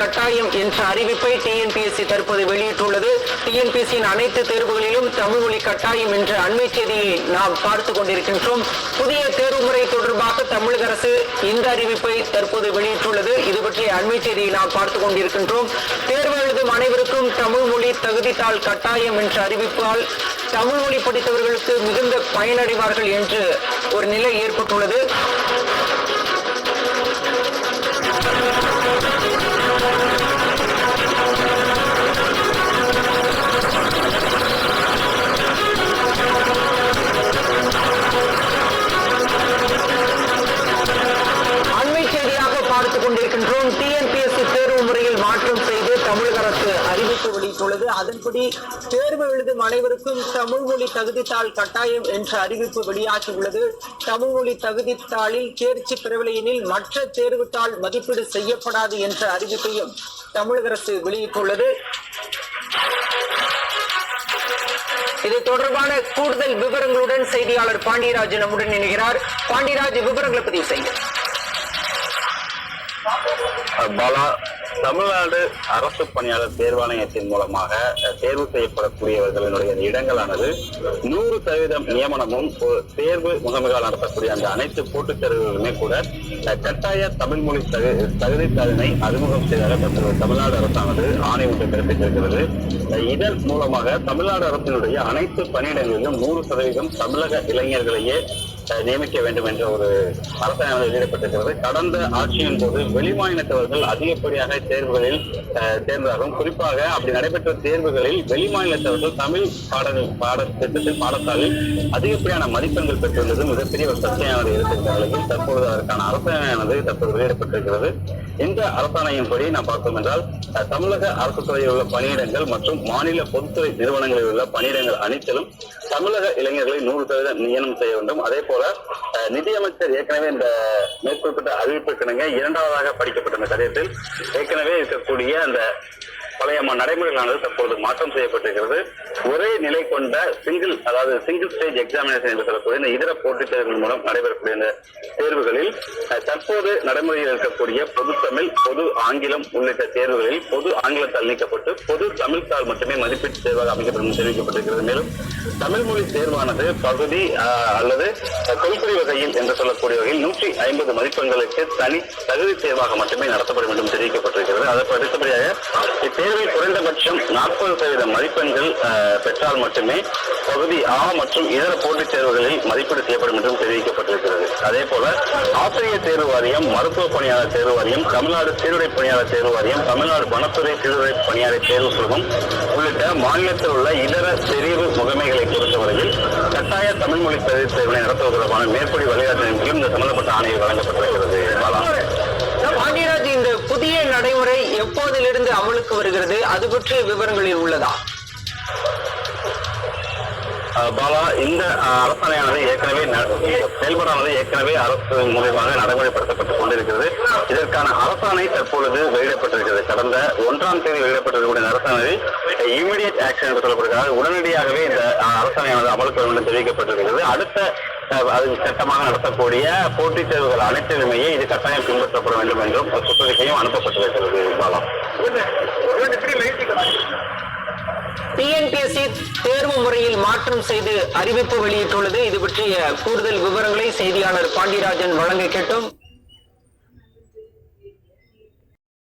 கட்டாயம் என்ற அறிவிப்பை டிஎன்பிஎஸ்சி தற்போது வெளியிட்டுள்ளது. டிஎன்பிஎஸ்சியின் அனைத்து தேர்வுகளிலும் தமிழ் மொழி கட்டாயம் என்ற அண்மை செய்தியை நாம் பார்த்து கொண்டிருக்கின்றோம். புதிய தேர்வு முறை தொடர்பாக தமிழக அரசு இந்த அறிவிப்பை தற்போது வெளியிட்டுள்ளது. இது பற்றிய அண்மை செய்தியை நாம் பார்த்து கொண்டிருக்கின்றோம். தேர்வு எழுதும் அனைவருக்கும் தமிழ் மொழி தகுதித்தாள் கட்டாயம் என்ற அறிவிப்பால் தமிழ் மொழி படித்தவர்களுக்கு மிகுந்த பயனடைவார்கள் என்று ஒரு நிலை ஏற்பட்டுள்ளது. மாற்றம் செய்து தமிழக அரசு அறிவிப்பு வெளியிட்டுள்ளது. அதன்படி தேர்வு எழுதும் அனைவருக்கும் தமிழ் மொழி தகுதித்தாள் கட்டாயம் என்ற அறிவிப்பு வெளியாகியுள்ளது தமிழ் மொழி தகுதித்தாளில் தேர்ச்சி பெறவில்லையெனில் மற்ற தேர்வுத்தாள் மதிப்பீடு செய்யப்படாது என்ற அறிவிப்பையும் தமிழக அரசு வெளியிட்டுள்ளது. இது தொடர்பான கூடுதல் விவரங்களுடன் செய்தியாளர் பாண்டியராஜ் நம்முடன் இணைகிறார். பாண்டியராஜ் விவரங்களை பதிவு செய்யுங்க பாலா தமிழ்நாடு அரசு பணியாளர் தேர்வாணையத்தின் மூலமாக தேர்வு செய்யப்படக்கூடியவர்களினுடைய இடங்களானது நூறு சதவீதம் நியமனமும் தேர்வு முகமைகள் நடத்தக்கூடிய அந்த அனைத்து போட்டுத் தேர்வுகளுமே கூட கட்டாய தமிழ் மொழி தகு தகுதித்தாளினை அறிமுகம் செய்தாக தற்போது தமிழ்நாடு அரசானது ஆணை ஒன்று பிறப்பித்திருக்கிறது. இதன் மூலமாக தமிழ்நாடு அரசினுடைய அனைத்து பணியிடங்களிலும் நூறு சதவீதம் தமிழக இளைஞர்களையே நியமிக்க வேண்டும் என்ற ஒரு அரசாங்கம் வெளியிடப்பட்டிருக்கிறது கடந்த ஆட்சியின் போது வெளிமாநிலத்தவர்கள் அதிகப்படியாக தேர்வுகளில் அஹ், குறிப்பாக அப்படி நடைபெற்ற தேர்வுகளில் வெளிமாநிலத்தவர்கள் தமிழ் பாடல் பாட திட்டத்தில் பாடத்தாளில் அதிகப்படியான மதிப்பெண்கள் பெற்றுள்ளது. மிகப்பெரிய ஒரு சர்ச்சையானது இருக்கின்ற நிலையில் தற்பொழுது அதற்கான அரசாணையானது தற்போது வெளியிடப்பட்டிருக்கிறது இந்த அரசாணையின்படி நாம் பார்த்தோம் என்றால் தமிழக அரசு துறையில் உள்ள பணியிடங்கள் மற்றும் மாநில பொதுத்துறை நிறுவனங்களில் உள்ள பணியிடங்கள் அனைத்திலும் தமிழக இளைஞர்களை நூறு சதவீதம் நியமனம் செய்ய வேண்டும். அதே போல அஹ், நிதியமைச்சர் ஏற்கனவே இந்த மேற்குறிப்பிட்ட அறிவிப்பிற்கிணங்க இரண்டாவதாக படிக்கப்பட்ட இந்த கடிதத்தில் ஏற்கனவே இருக்கக்கூடிய அந்த பழைய நடைமுறைகளானது தற்போது மாற்றம் செய்யப்பட்டிருக்கிறது. ஒரே நிலை கொண்ட சிங்கிள் அதாவது சிங்கிள் ஸ்டேஜ் எக்ஸாமினேஷன் என்று சொல்லக்கூடிய இந்த இதர போட்டித் தேர்வுகள் மூலம் நடைபெறக்கூடிய இந்த தேர்வுகளில் தற்போது நடைமுறையில் இருக்கக்கூடிய பொது தமிழ் பொது ஆங்கிலம் உள்ளிட்ட தேர்வுகளில் பொது ஆங்கிலத்தால் நீக்கப்பட்டு பொது தமிழ்த்தால் மட்டுமே மதிப்பீட்டு தேர்வாக அமைக்கப்படும் என்று தெரிவிக்கப்பட்டிருக்கிறது. மேலும் தமிழ் மொழி தேர்வானது பகுதி அல்லது கொள்கை வகையில் என்று சொல்லக்கூடிய வகையில் நூற்றி ஐம்பது மதிப்பெண்களுக்கு தனி தகுதி தேர்வாக மட்டுமே நடத்தப்படும் என்றும் தெரிவிக்கப்பட்டிருக்கிறது. அதற்கு அடுத்தபடியாக தேர்வில் குறைந்தபட்சம் நாற்பது சதவீத மதிப்பெண்கள் பெற்றால் மட்டுமே பகுதி ஆ மற்றும் இதர போட்டித் தேர்வுகளில் மதிப்பீடு செய்யப்படும் என்றும் தெரிவிக்கப்பட்டிருக்கிறது. அதே போல ஆசிரியர் தேர்வு வாரியம் மருத்துவ பணியாளர் தேர்வு வாரியம் தமிழ்நாடு சீருடை பணியாளர் தேர்வு வாரியம் தமிழ்நாடு வனத்துறை சீருடை பணியாளர் தேர்வு குழுமம் உள்ளிட்ட மாநிலத்தில் உள்ள இதர தெரிவு முகமைகளை பொறுத்தவரையில் கட்டாய தமிழ் மொழி தேர்வு தேர்வினை நடத்துவது தொடர்பான மேற்படி வழிகாட்டுதலின் கீழ் இந்த சம்பந்தப்பட்ட ஆணையம் வழங்கப்பட்டிருக்கிறது. பாலா. புதிய நடைமுறை எப்போதிலிருந்து அமலுக்கு வருகிறது? அது பற்றிய விவரங்களில் உள்ளதா? பாலா இந்த அரசாணையானது ஏற்கனவே செயல்படானது ஏற்கனவே அரசு மூலியமாக நடைமுறைப்படுத்தப்பட்டுக் கொண்டிருக்கிறது. இதற்கான அரசாணை தற்பொழுது வெளியிடப்பட்டிருக்கிறது. கடந்த ஒன்றாம் தேதி வெளியிடப்பட்டிருக்கக்கூடிய இந்த அரசாணை இமீடியட் ஆக்ஷன் என்று சொல்லப்படுகிறது. உடனடியாகவே இந்த அரசாணையானது அமலுக்கு வேண்டும் தெரிவிக்கப்பட்டிருக்கிறது. அடுத்த அது சட்டமாக நடத்தக்கூடிய போட்டித் தேர்வுகள் அனைத்திலுமே இது கட்டாயம் பின்பற்றப்பட வேண்டும் என்றும் சுற்றறிக்கையும் அனுப்பப்பட்டிருக்கிறது பாலா. டிஎன்பிஎஸ்சி தேர்வு முறையில் மாற்றம் செய்து அறிவிப்பு வெளியிட்டுள்ளது. இது பற்றிய கூடுதல் விவரங்களை செய்தியாளர் பாண்டியராஜன் வழங்க கேட்டோம்.